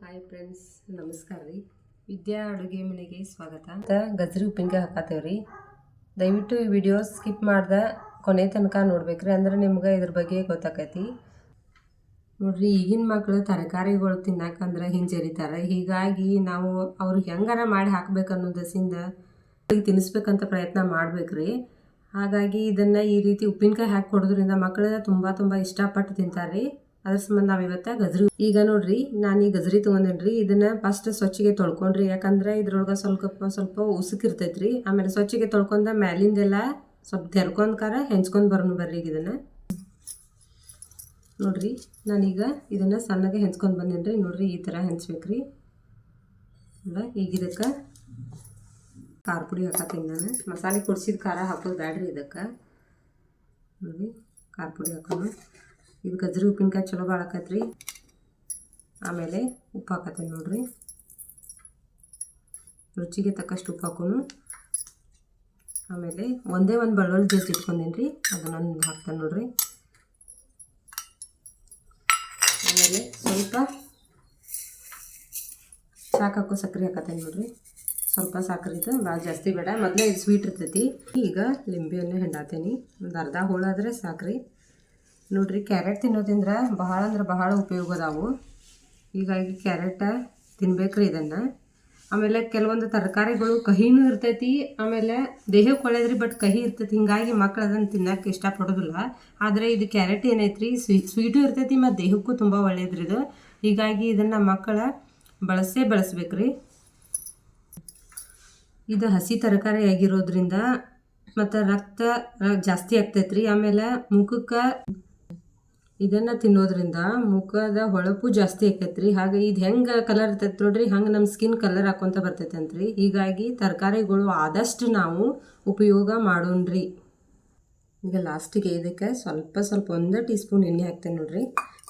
Hi friends ನಮಸ್ಕಾರ ರೀ. ವಿದ್ಯಾ ಅಡುಗೆ ಮನೆಗೆ ಸ್ವಾಗತ. ಅಂತ ಗಜ್ರಿ ಉಪ್ಪಿನಕಾಯಿ ಹಾಕತ್ತೇವ್ರಿ ದಯವಿಟ್ಟು ಈ ವಿಡಿಯೋ ಸ್ಕಿಪ್ ಮಾಡ್ದೆ ಕೊನೆ ತನಕ ನೋಡ್ಬೇಕ್ರಿ, ಅಂದ್ರೆ ನಿಮ್ಗೆ ಇದ್ರ ಬಗ್ಗೆ ಗೊತ್ತಾಕೈತಿ. ನೋಡ್ರಿ, ಈಗಿನ ಮಕ್ಕಳು ತರಕಾರಿಗಳು ತಿನ್ನಕಂದ್ರೆ ಹಿಂಜರಿತಾರೆ. ಹೀಗಾಗಿ ನಾವು ಅವ್ರಿಗೆ ಹೆಂಗಾರ ಮಾಡಿ ಹಾಕ್ಬೇಕು ಅನ್ನೋದಸಿಂದ ಅವ್ರಿಗೆ ತಿನ್ನಿಸ್ಬೇಕಂತ ಪ್ರಯತ್ನ ಮಾಡ್ಬೇಕ್ರಿ. ಹಾಗಾಗಿ ಇದನ್ನು ಈ ರೀತಿ ಉಪ್ಪಿನಕಾಯಿ ಹಾಕಿ ಕೊಡೋದ್ರಿಂದ ಮಕ್ಕಳು ತುಂಬ ತುಂಬ ಇಷ್ಟಪಟ್ಟು ತಿಂತಾರೆ ಅದ್ರ ಸಂಬಂಧ ನಾವು ಇವತ್ತು ಗಜ್ರಿ ಈಗ ನೋಡ್ರಿ, ನಾನು ಈ ಗಜ್ರಿ ತೊಗೊಂಡೇನ್ರಿ, ಇದನ್ನ ಫಸ್ಟ್ ಸ್ವಚ್ಛಗೆ ತೊಳ್ಕೊಂಡ್ರಿ. ಯಾಕಂದ್ರೆ ಇದ್ರೊಳಗೆ ಸ್ವಲ್ಪ ಸ್ವಲ್ಪ ಉಸುಕಿರ್ತೈತ್ರಿ ಆಮೇಲೆ ಸ್ವಚ್ಛಗೆ ತೊಳ್ಕೊಂಡ ಮ್ಯಾಲಿಂದೆಲ್ಲ ಸ್ವಲ್ಪ ತೆರ್ಕೊಂಡ್ಕಾರ ಹೆಂಚ್ಕೊಂಡು ಬರೋಣ ಬರ್ರಿ ಈಗ ಇದನ್ನ. ನೋಡ್ರಿ, ನಾನೀಗ ಇದನ್ನ ಸಣ್ಣಗೆ ಹೆಂಚ್ಕೊಂಡು ಬಂದೇನ್ರಿ. ನೋಡ್ರಿ, ಈ ಥರ ಹೆಂಚ್ಬೇಕ್ರಿ. ಅಲ್ಲ ಈಗ ಇದಕ್ಕೆ ಖಾರ ಪುಡಿ ಹಾಕತ್ತೀನಿ ನಾನು. ಮಸಾಲೆ ಕುಡ್ಸಿದ ಖಾರ ಹಾಕೋದು ಬ್ಯಾಡ್ರಿ ಇದಕ್ಕೆ. ನೋಡಿ ಖಾರ ಪುಡಿ ಹಾಕೋಣ. ಇದು ಗಜ್ರಿ ಉಪ್ಪಿನಕಾಯಿ ಚಲೋ ಬಾಳಕತ್ರಿ. ಆಮೇಲೆ ಉಪ್ಪು ಹಾಕತ್ತೀನಿ ನೋಡ್ರಿ. ರುಚಿಗೆ ತಕ್ಕಷ್ಟು ಉಪ್ಪು ಹಾಕೋನು. ಆಮೇಲೆ ಒಂದೇ ಒಂದು ಬೆಳ್ಳುಳ್ಳಿ ಜಜ್ಜಿ ಇಟ್ಕೊಂಡೀನಿ ರೀ ಅದನ್ನೊಂದು ಹಾಕ್ತೇನೆ ನೋಡ್ರಿ. ಆಮೇಲೆ ಸ್ವಲ್ಪ ಸಾಕು ಹಾಕೋ ಸಕ್ಕರೆ ಹಾಕತ್ತೇನೆ ನೋಡ್ರಿ. ಸ್ವಲ್ಪ ಸಕ್ಕರೆ ಇದು ಭಾಳ ಜಾಸ್ತಿ ಬೇಡ. ಮೊದಲೇ ಇದು ಸ್ವೀಟ್ ಇರ್ತೈತಿ. ಈಗ ಲಿಂಬೆಯನ್ನು ಹಿಂಡಾತೀನಿ. ಒಂದು ಅರ್ಧ ಹೋಳಾದರೆ ಸಾಕ್ರಿ. ನೋಡ್ರಿ, ಕ್ಯಾರೆಟ್ ತಿನ್ನೋದ್ರಿಂದ ಬಹಳ ಅಂದ್ರೆ ಬಹಳ ಉಪಯೋಗ ಅದಾವು. ಹೀಗಾಗಿ ಕ್ಯಾರೆಟ ತಿನ್ಬೇಕ್ರಿ ಇದನ್ನು. ಆಮೇಲೆ ಕೆಲವೊಂದು ತರಕಾರಿಗಳು ಕಹಿನೂ ಇರ್ತೈತಿ, ಆಮೇಲೆ ದೇಹಕ್ಕೆ ಒಳ್ಳೇದ್ರಿ ಬಟ್ ಕಹಿ ಇರ್ತೈತಿ. ಹಿಂಗಾಗಿ ಮಕ್ಳು ಅದನ್ನು ತಿನ್ನಕ್ಕೆ ಇಷ್ಟಪಡೋದಿಲ್ಲ. ಆದರೆ ಇದು ಕ್ಯಾರೆಟ್ ಏನೈತ್ರಿ, ಸ್ವೀ, ಸ್ವೀಟು ಇರ್ತೈತಿ ಮತ್ತು ದೇಹಕ್ಕೂ ತುಂಬ ಒಳ್ಳೇದ್ರಿ ಇದು. ಹೀಗಾಗಿ ಇದನ್ನು ಮಕ್ಕಳ ಬಳಸೇ ಬಳಸ್ಬೇಕ್ರಿ. ಇದು ಹಸಿ ತರಕಾರಿ ಆಗಿರೋದ್ರಿಂದ ಮತ್ತು ರಕ್ತ ಜಾಸ್ತಿ ಆಗ್ತೈತ್ರಿ. ಆಮೇಲೆ ಮುಖಕ್ಕೆ ಇದನ್ನು ತಿನ್ನೋದ್ರಿಂದ ಮುಖದ ಹೊಳಪು ಜಾಸ್ತಿ ಆಕೈತ್ರಿ. ಹಾಗೆ ಇದು ಹೆಂಗೆ ಕಲರ್ ಇರ್ತೈತೆ ನೋಡ್ರಿ, ಹಂಗೆ ನಮ್ಮ ಸ್ಕಿನ್ ಕಲರ್ ಹಾಕೊಂತ ಬರ್ತೈತೆ ಅಂತ್ರಿ ಹೀಗಾಗಿ ತರಕಾರಿಗಳು ಆದಷ್ಟು ನಾವು ಉಪಯೋಗ ಮಾಡೋಣ್ರಿ. ಈಗ ಲಾಸ್ಟಿಗೆ ಇದಕ್ಕೆ ಸ್ವಲ್ಪ ಸ್ವಲ್ಪ ಒಂದು ಟೀ ಸ್ಪೂನ್ ಎಣ್ಣೆ ಹಾಕ್ತೇನೆ ನೋಡ್ರಿ.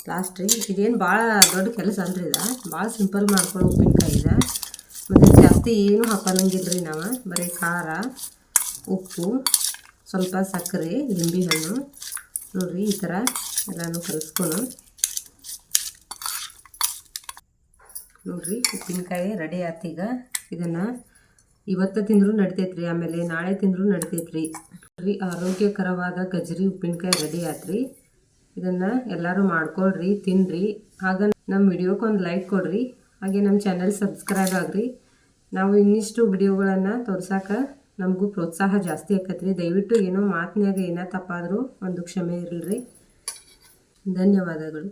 ಲಾಸ್ಟ್ ರೀ, ಇದೇನು ಭಾಳ ದೊಡ್ಡ ಕೆಲಸ ಅಲ್ರಿ ಇದು. ಭಾಳ ಸಿಂಪಲ್ ಮಾಡ್ಕೊಂಡು ಉಪ್ಪಿನಕಾಯಿ ಇದೆ. ಮತ್ತು ಜಾಸ್ತಿ ಏನು ಹಾಕೋಂಗಿಲ್ಲರಿ ನಾವು. ಬರೀ ಖಾರ, ಉಪ್ಪು, ಸ್ವಲ್ಪ ಸಕ್ಕರೆ ಲಿಂಬೆ ಹಣ್ಣು. ನೋಡ್ರಿ ಈ ಥರ ಎಲ್ಲನೂ ಕಲಿಸ್ಕೊಂಡು ನೋಡ್ರಿ, ಉಪ್ಪಿನಕಾಯಿ ರೆಡಿ ಆತೀಗ ಇದನ್ನು ಇವತ್ತು ತಿಂದರೂ ನಡಿತೈತ್ರಿ, ಆಮೇಲೆ ನಾಳೆ ತಿಂದರೂ ನಡಿತೈತ್ರಿ. ರೀ ಆರೋಗ್ಯಕರವಾದ ಗಜ್ಜರಿ ಉಪ್ಪಿನಕಾಯಿ ರೆಡಿ ಆತ್ರಿ. ಇದನ್ನು ಎಲ್ಲರೂ ಮಾಡ್ಕೊಳ್ರಿ ತಿನ್ನಿರಿ ಆಗ ನಮ್ಮ ವಿಡಿಯೋಕ್ಕೆ ಒಂದು ಲೈಕ್ ಕೊಡ್ರಿ. ಹಾಗೆ ನಮ್ಮ ಚಾನೆಲ್ ಸಬ್ಸ್ಕ್ರೈಬ್ ಆಗ್ರಿ. ನಾವು ಇನ್ನಿಷ್ಟು ವಿಡಿಯೋಗಳನ್ನು ತೋರ್ಸಕ್ಕೆ ನಮಗೂ ಪ್ರೋತ್ಸಾಹ ಜಾಸ್ತಿ ಆಕತ್ರಿ. ದಯವಿಟ್ಟು ಏನೋ ಮಾತಿನಾಗ ಏನೋ ತಪ್ಪಾದರೂ ಒಂದು ಕ್ಷಮೆ ಇರಲ್ರಿ. ಧನ್ಯವಾದಗಳು.